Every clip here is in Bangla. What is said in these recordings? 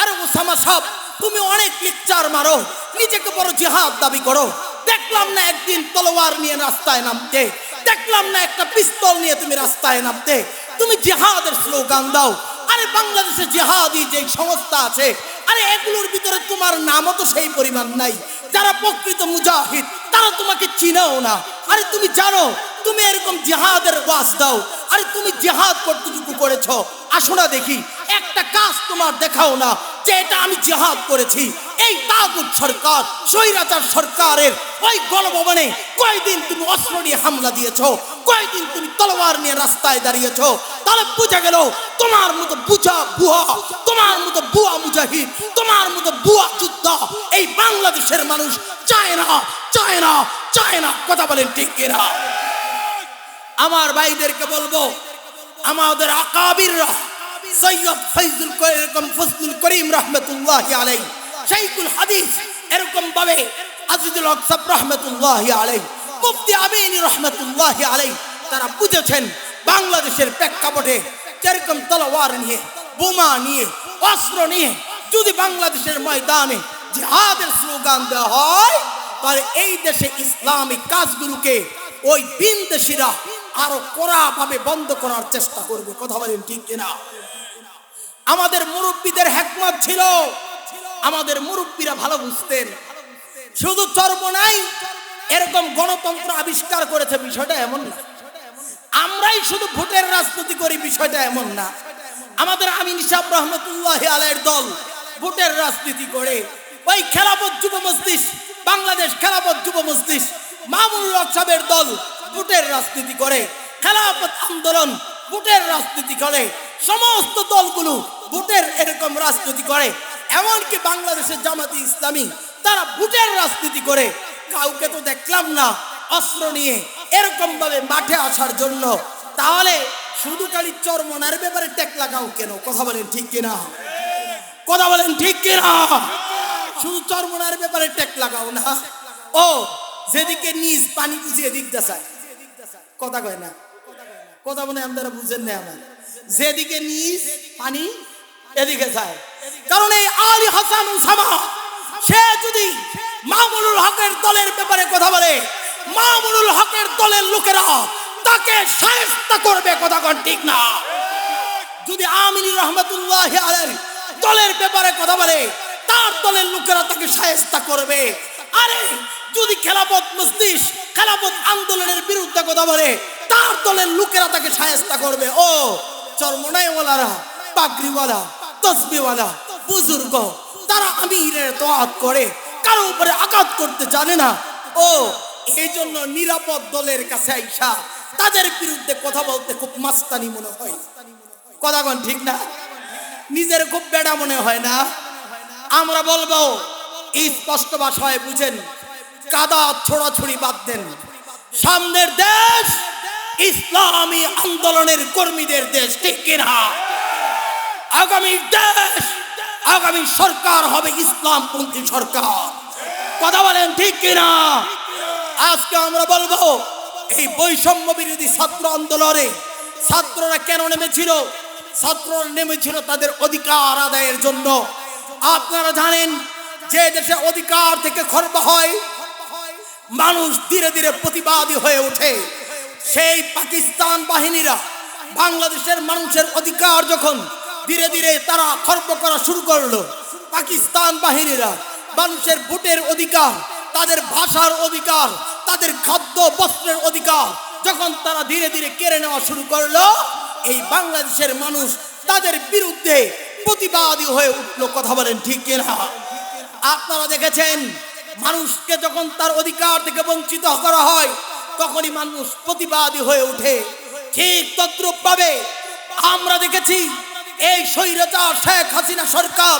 আরে ওসামা সাহ তুমি অনেক লেকচার মারো। নিজেকে বড় জিহাদ দাবি করো। দেখলাম না একদিন তলোয়ার নিয়ে রাস্তায় নামতে। দেখলাম না একটা পিস্তল নিয়ে তুমি রাস্তায় নামতে। তুমি জিহাদের স্লোগান দাও। আরে বাংলাদেশে জিহাদি যে সংস্থা আছে, আরে এগুলোর ভিতরে তোমার নামও তো সেই পরিমাণ নাই। যারা প্রকৃত মুজাহিদ, তারা তোমাকে চিনেও না। আরে তুমি জানো, তুমি এরকম জেহাদের ওয়াজ দাও। আরে তুমি জিহাদ কতটুকু করেছ? আসো না দেখি। একটা কাজ তোমার দেখাও না, যে এটা আমি জিহাদ করেছি। এই তাগুত সরকার, স্বৈরাচার সরকারের ওই গণভবনে কয়দিন তুমি অস্ত্র নিয়ে হামলা দিয়েছ, কয়দিন তুমি তলোয়ার নিয়ে রাস্তায় দাঁড়িয়েছো? তাহলে বুঝা গেল তোমার মতো বুঝা বুয়া, তোমার মতো বুয়া মুজাহিদ, তোমার মতো বুয়া যোদ্ধা, এই বাংলাদেশের মানুষ চায় না চায় না চায় না। কথা বলেন ঠিক কিনা? আমার ভাইদেরকে বলব, আমাদের আকাবিররা সৈয়দ ফৈজুল এরকম ফজলুল করিম রহমতুল্লাহ আলাই শাইকুল হাদিস এরকম ভাবে আজিজুল হক সাব রহমতুল্লাহ আলাই মুফতি আমিনী রহমতুল্লাহ আলাই তারা বুঝেছেন বাংলাদেশের প্রেক্ষাপটে যেরকম তলোয়ার নিয়ে, বোমা নিয়ে, অস্ত্র নিয়ে যদি বাংলাদেশের ময়দানে জিহাদের স্লোগান দেওয়া হয়, তাহলে এই দেশে ইসলামিক কাজগুলোকে ওই বিন দেশিরা আরও কড়া ভাবে বন্ধ করার চেষ্টা করবে। কথা বলেন ঠিক কিনা? আমাদের মুরব্বীদের হেকমত ছিল। আমাদের মুরব্বীরা ভালো বুঝতেন। শুধু চর্ম নাই, এরকম গণতন্ত্র আবিষ্কার করেছে বিষয়টা এমন না। আমরাই শুধু ভোটের রাজনীতি করি, বিষয়টা এমন না। আমাদের আমিন সাহ রহমতুল্লাহ আলের দল ভোটের রাজনীতি করে। ওই খেলাপথ যুব মস্তিস বাংলাদেশ খেলাপথ যুব মস্তিস মামুনুল হক সাহেবের দল ভোটের রাজনীতি করে। খেলাপথ আন্দোলন ভোটের রাজনীতি করে। সমস্ত দলগুলো ভোটের এরকম রাজনীতি করে, এমনকি বাংলাদেশের জামাতি ইসলামী, তারা ভোটের রাজনীতি করে। কাউকে তো দেখলাম না, অস্ত্র নিয়ে এরকম ভাবে মাঠে আসার জন্য। তাহলে শুধু খালি চরমনার ব্যাপারে টেক লাগাও কেন? কথা বলেন ঠিক কিনা? কথা বলেন ঠিক কিনা? শুধু চরমনার ব্যাপারে টেক লাগাও না। ও, যেদিকে নিজ পানি বুঝিয়ে দিক দেশায় কথা কয় না? কথা হয় আপনারা বুঝেন না আমার। যেদিকে নিজ পানি এদিকে যায়। কারণ এই আলী হাসান উসামা সে যদি মামুনুল হকের দলের ব্যাপারে কথা বলে, মামুনুল হকের দলের লোকেরা তাকে সায়স্তা করবে, কথা কন ঠিক না। যদি আমিনী রহমতুল্লাহ আলের দলের ব্যাপারে কথা বলে, তার দলের লোকেরা তাকে সায়স্তা করবে। আরে, যদি খেলাপথ মস্তিস খেলাপথ আন্দোলনের বিরুদ্ধে কথা বলে, তার দলের লোকেরা তাকে সায়স্তা করবে। ও চরমনাইওয়ালারা, পাগড়িওয়ালা তসবিওয়ালা বুজুর্গ, তারা আমিরের তোয়াত করে, কারও উপরে আঘাত করতে জানে না। ও এই জন্য নিরাপদ দলের কাছে আইসা তাদের বিরুদ্ধে কথা বলতে খুব মাস্তানি মনে হয়। কথা কন ঠিক না? নিজের খুব বেড়া মনে হয় না? আমরা বলব এই স্পষ্ট ভাষায় বুঝেন, কাদা ছোড়াছড়ি বাদ দেন। সামনের দেশ, ইসলামী আন্দোলনের কর্মীদের দেশ, ঠিক কিনা? আগামী দেশ, আগামী সরকার হবে ইসলামপন্থী সরকার। কথা বলেন ঠিক কিনা? আজকে আমরা বলব, এই বৈষম্য বিরোধী ছাত্র আন্দোলনে ছাত্ররা কেন নেমেছিল? ছাত্ররা নেমেছিল তাদের অধিকার আদায়ের জন্য। আপনারা জানেন, যে দেশে অধিকার থেকে খর্ব হয়, মানুষ ধীরে ধীরে প্রতিবাদী হয়ে ওঠে। সেই পাকিস্তান বাহিনীরা বাংলাদেশের মানুষের অধিকার যখন ধীরে ধীরে তারা খর্ব করা শুরু করল। পাকিস্তান বাহিনীরা, মানুষের ভোটের অধিকার, তাদের ভাষার অধিকার, তাদের খাদ্য বস্ত্রের অধিকার, যখন তারা ধীরে ধীরে কেড়ে নেওয়া শুরু করল, এই বাংলাদেশের মানুষ তাদের বিরুদ্ধে প্রতিবাদী হয়ে উঠল। কথা বলেন ঠিক কিনা? আপনারা দেখেছেন, মানুষকে যখন তার অধিকার থেকে বঞ্চিত করা হয়, তখনই মানুষ প্রতিবাদী হয়ে ওঠে। ঠিক তদ্রুপ ভাবে আমরা দেখেছি এই স্বৈরাচার শেখ হাসিনা সরকার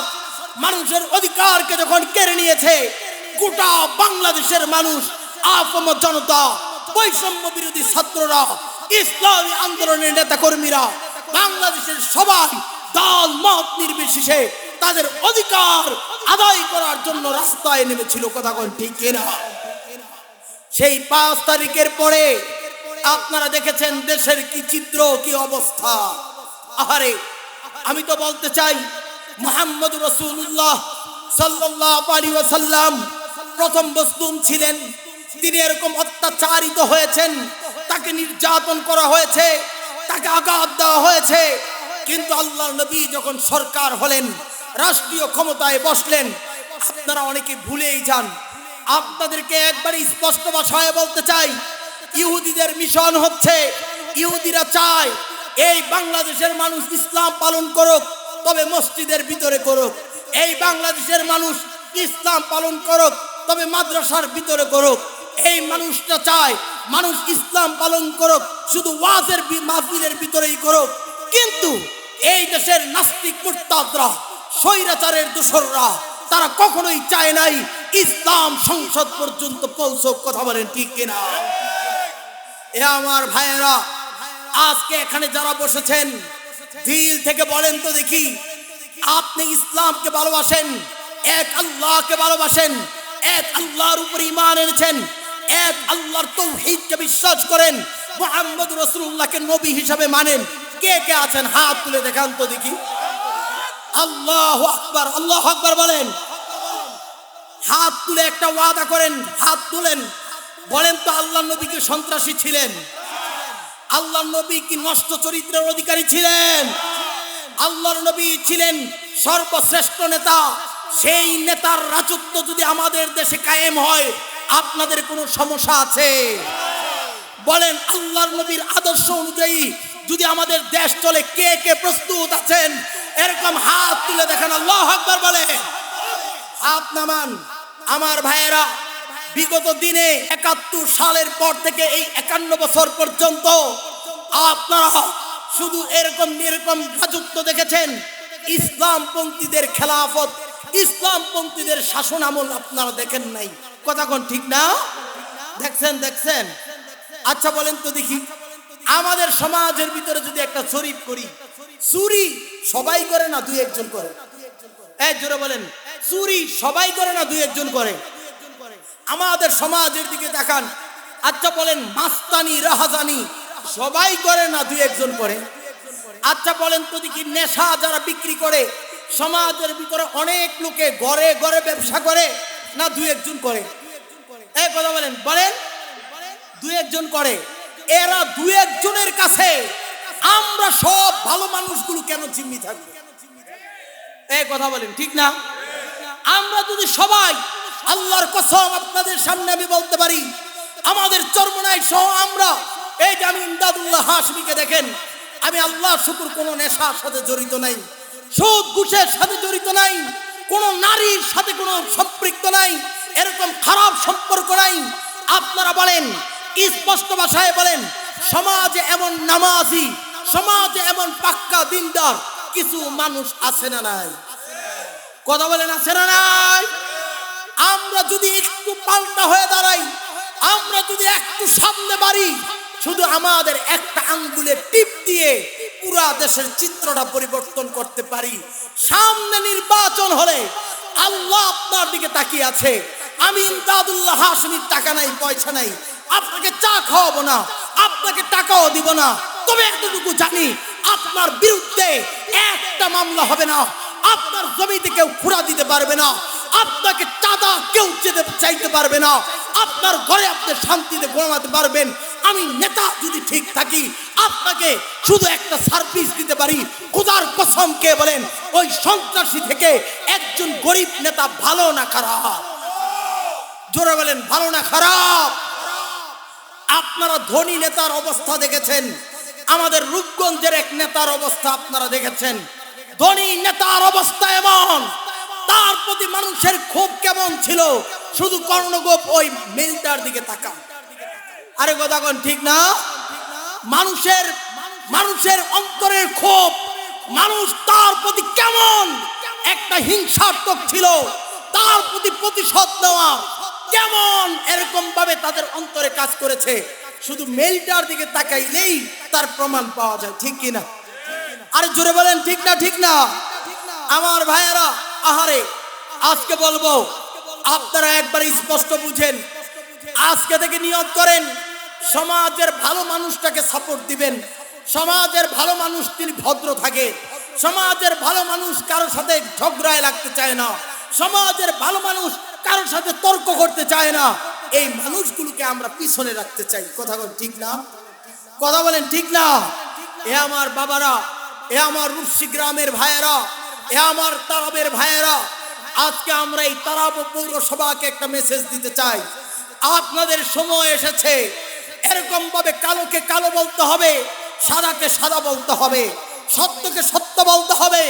মানুষের অধিকারকে যখন কেড়ে নিয়েছে, গোটা বাংলাদেশের মানুষ আপম জনতা, বৈষম্য বিরোধী ছাত্ররা, ইসলামী আন্দোলনের নেতা কর্মীরা বাংলাদেশের সবাই দল, মত নির্বিশেষে তাদের অধিকার আদায় করার জন্য রাস্তায় নেমেছিল, কথা কোন ঠিক কিনা? সেই পাঁচ তারিখের পরে আপনারা দেখেছেন দেশের কি চিত্র, কি অবস্থা? আহারে আমি তো বলতে চাই, মোহাম্মদ রসুল্লাহ ওয়াসাল্লাম প্রথম বস্তুম ছিলেন। তিনি এরকম অত্যাচারিত হয়েছেন, তাকে নির্যাতন করা হয়েছে, তাকে আঘাত দেওয়া হয়েছে। কিন্তু আল্লাহ নবী যখন সরকার হলেন, রাষ্ট্রীয় ক্ষমতায় বসলেন, আপনারা অনেকে ভুলেই যান। আপনাদেরকে একবারে স্পষ্ট ভাষায় বলতে চাই, ইহুদিদের মিশন হচ্ছে, ইহুদিরা চায় এই বাংলাদেশের মানুষ ইসলাম পালন করুক, তবে মসজিদের ভিতরে করুক। এই বাংলাদেশের মানুষ ইসলাম পালন করুক, তবে মাদ্রাসার ভিতরে করুক। এই মানুষটা চায় মানুষ ইসলাম পালন করুক, শুধু ওয়াজের মাহফিলের ভিতরেই করুক। কিন্তু এই দেশের নাস্তিক মুরতাদরা, স্বৈরাচারের দোসররা, তারা কখনোই চায় নাই ইসলাম সংসদ পর্যন্ত পৌঁছক, কথা বলেন ঠিক কিনা? এ আমার ভাইয়েরা আজকে এখানে যারা বসেছেন, দিল থেকে বলেন তো দেখি, আপনি ইসলামকে ভালোবাসেন, এক আল্লাহকে ভালোবাসেন, এক আল্লাহর উপর ইমান এনেছেন, এক আল্লাহর তৌহিদকে বিশ্বাস করেন, মোহাম্মদ রসুল্লাহকে নবী হিসাবে মানেন। কে কে আছেন? হাত তুলে দেখান তো দেখি। আল্লাহ আকবার আল্লাহ আকবার বলেন। হাত তুলে একটা ওয়াদা করেন, হাত তুলেন। বলেন তো আল্লাহ নবী কি সন্ত্রাসী ছিলেন? আল্লাহ নবী কি নষ্ট চরিত্রের অধিকারী ছিলেন? আল্লাহর নবী ছিলেন সর্বশ্রেষ্ঠ নেতা। সেই নেতার রাজত্ব যদি আমাদের দেশে কায়েম হয়, আপনাদের কোনো সমস্যা আছে? বলেন, আল্লাহর নবীর আদর্শ অনুযায়ী যদি আমাদের দেশ চলে, কে কে প্রস্তুত আছেন? এরকম হাত তুলে দেখেন, আল্লাহ আকবার বলে হাত নামান। আমার ভাইয়েরা বিগত দিনে একাত্তর সালের পর থেকে এই একান্ন বছর পর্যন্ত আপনারা শুধু এরকম এরকম রাজত্ব দেখেছেন। ইসলামপন্থীদের খেলাফত, ইসলামপন্থীদের শাসন আমল আপনারা দেখেন নাই। কথা কোন ঠিক না? দেখছেন দেখছেন? আচ্ছা বলেন তো দেখি। আমাদের সমাজের ভিতরে যদি একটা শরীফ করি চুরি সবাই করে না দুই একজন করে? এই জোরে বলেন, চুরি সবাই করে না দুই একজন করে? আমাদের সমাজের দিকে দেখান আচ্ছা বলেন, মাস্তানি, রাহাজানি, সবাই করে না দুই একজন করে? আচ্ছা বলেন তো দেখি, নেশা যারা বিক্রি করে, সমাজের ভিতরে অনেক লোকে ঘরে ঘরে ব্যবসা করে না দুই একজন করে? এই কথা বলেন বলেন, দুই একজন করে। এরা দুই একজনের কাছে আমরা সব ভালো মানুষগুলো কেন জিম্মি থাকব? এই কথা বলেন, ঠিক না? আমরা যদি সবাই আল্লাহর কসম আপনাদের সামনে আমি বলতে পারি, আমাদের চর্মনাই সহ আমরা এই যে আমি ইমদাদুল্লাহ হাসমিকে দেখেন, আমি আল্লাহ শুকুর, কোনো নেশার সাথে জড়িত নাই, সুদ, ঘুষের সাথে জড়িত নাই, কোনো নারীর সাথে কোনো সম্পৃক্ত নাই, এরকম খারাপ সম্পর্ক নাই। আপনারা বলেন, স্পষ্ট ভাষায় বলেন, সমাজে এমন নামাজি, সমাজে এমন পাক্কা দিনদার কিছু মানুষ আছে না নাই? কথা বলেন, আছে না নাই? আমরা যদি একটু পাল্টা হয়ে দাঁড়াই, আমরা যদি একটু সামনে বাড়ি, শুধু আমাদের একটা আঙ্গুলে টিপ দিয়ে পুরা দেশের চিত্রটা পরিবর্তন করতে পারি। সামনে নির্বাচন হলে আল্লাহ আপনার দিকে তাকিয়ে আছে। আমি ইমদাদুল্লাহ হাসমির টাকা নাই, পয়সা নাই। আপনাকে চা খাওয়াবো না, আপনাকে টাকাও দিব না। তবে এতটুকু জানি, আপনার বিরুদ্ধে একটা মামলা হবে না। আপনার জমিতে কেউ খুঁড়া দিতে পারবে না। আপনাকে চাঁদা কেউ যেতে চাইতে পারবে না। আপনার ঘরে আপনি শান্তিতে ঘুমাতে পারবেন। আমি নেতা যদি ঠিক থাকি, আপনাকে শুধু একটা সার্ভিস দিতে পারি। খোদার কসম কে বলেন, ওই সন্ত্রাসী থেকে একজন গরিব নেতা ভালো না খারাপ? জোরে বলেন, ভালো না খারাপ? আপনারা ধনী নেতার অবস্থা দেখেছেন। আমাদের রূপগঞ্জের এক নেতার অবস্থা আপনারা দেখেছেন। ধনী নেতার অবস্থা এমন। তার প্রতি মানুষের ক্ষোভ কেমন ছিল? শুধু কর্ণগোপ ওই মেলটার দিকে তাকান আরে কথাগণ ঠিক না? মানুষের মানুষের অন্তরের ক্ষোভ, মানুষ তার প্রতি কেমন? একটা হিংসাত্মক ছিল। তার প্রতি প্রতিশোধ নেওয়া কেমন? এরকম ভাবে তাদের অন্তরে কাজ করেছে। শুধু মেলটার দিকে তাকাইলেই তার প্রমাণ পাওয়া যায়, ঠিক কিনা? আরে জোরে বলেন, ঠিক না ঠিক না? আমার ভাইয়েরা, আহারে আজকে বলব, আপনারা একবার স্পষ্ট বুঝেন। আজকে থেকে নিয়ত করেন, সমাজের ভালো মানুষটাকে সাপোর্ট দিবেন। সমাজের ভালো মানুষ তিনি ভদ্র থাকে। সমাজের ভালো মানুষ কারোর সাথে ঝগড়ায় লাগতে চায় না। সমাজের ভালো মানুষ কারোর সাথে তর্ক করতে চায় না। এই মানুষগুলোকে আমরা পিছনে রাখতে চাই। কথা বলেন ঠিক না? কথা বলেন ঠিক না? এ আমার বাবারা, এ আমার রূপসী গ্রামের ভাইয়েরা, এ আমার তারাবের ভাইয়েরা আজকে আমরা এই তারাব পৌরসভাকে একটা মেসেজ দিতে চাই। আপনাদের সময় এসেছে। এরকম ভাবে কালোকে কালো বলতে হবে, সাদাকে সাদা বলতে হবে, সত্যকে সত্য বলতে হবে,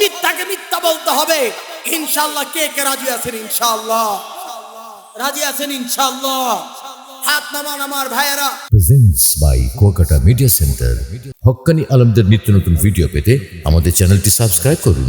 মিথ্যাকে মিথ্যা বলতে হবে। ইনশাল্লাহ কে কে রাজি আছেন ইনশাল্লাহ রাজি আছেন ইনশাল্লাহ হাত নামান আমার ভাইয়েরা। বাই মিডিয়া সেন্টার হক্কানি আলমদের নিত্য নতুন ভিডিও পেতে আমাদের চ্যানেলটি সাবস্ক্রাইব করুন।